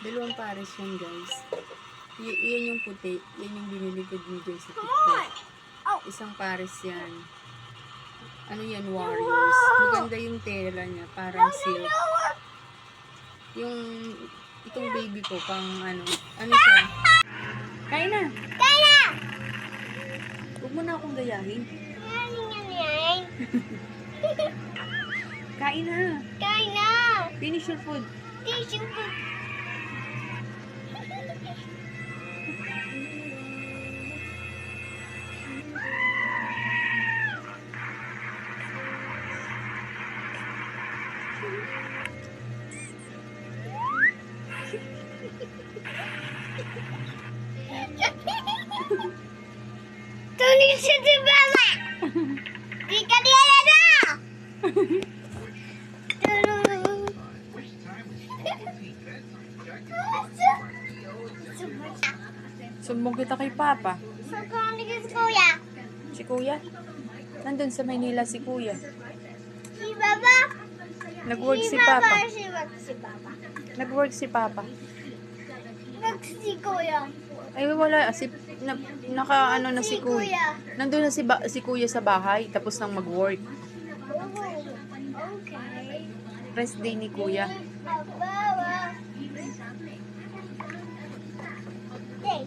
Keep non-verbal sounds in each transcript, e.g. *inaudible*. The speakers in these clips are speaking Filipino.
Dalawang pares yan, guys. Y- yan yung puti. Yan yung binili ko din dyan sa TikTok. Isang pares yan. Ano yan, Warriors. Maganda yung tela niya. Parang silk. Yung, itong baby ko, pang ano, ano siya? Kain na! Kain na! Huwag mo na akong gayahin. Kain na! *laughs* Kain na! Finish your food. Tissue ko. Tuloy Sumbong kita kay Papa. Ka si Kuya? Si Kuya? Nandun sa Maynila si Kuya. Si Baba? Nag-work si Papa. Si Baba. Nag-work si Papa. Nag si Kuya. Ay, wala. Si, na, naka, ano na si, Kuya. Nandun na si, ba, si Kuya sa bahay, tapos nang mag-work. Oh, okay. Rest day ni Kuya. Baba. Okay,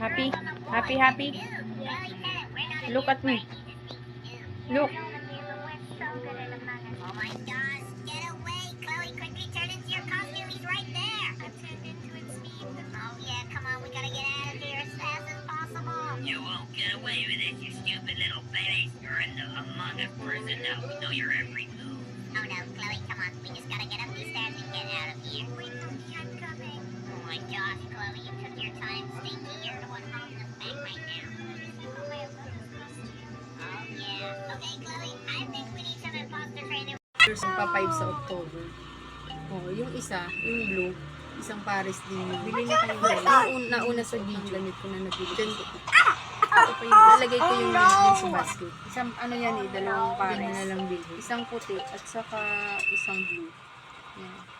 out Happy, happy? Look at me. possible. You won't get away with it, you stupid little baby. You're in the Among Us prison now. We know your every move. Oh no, Chloe, come on. We just gotta get pa 5 sa October. Oh, yung isa, yung blue, isang pares din yun. Bili na kayo guys. Nauna, nauna sa video, gamit ko na nabili. Then, ito pa yung, lalagay ko yung oh, sa basket. Isang, ano yan eh, dalawang pares. na lang bili. Isang puti at saka isang blue. Yan.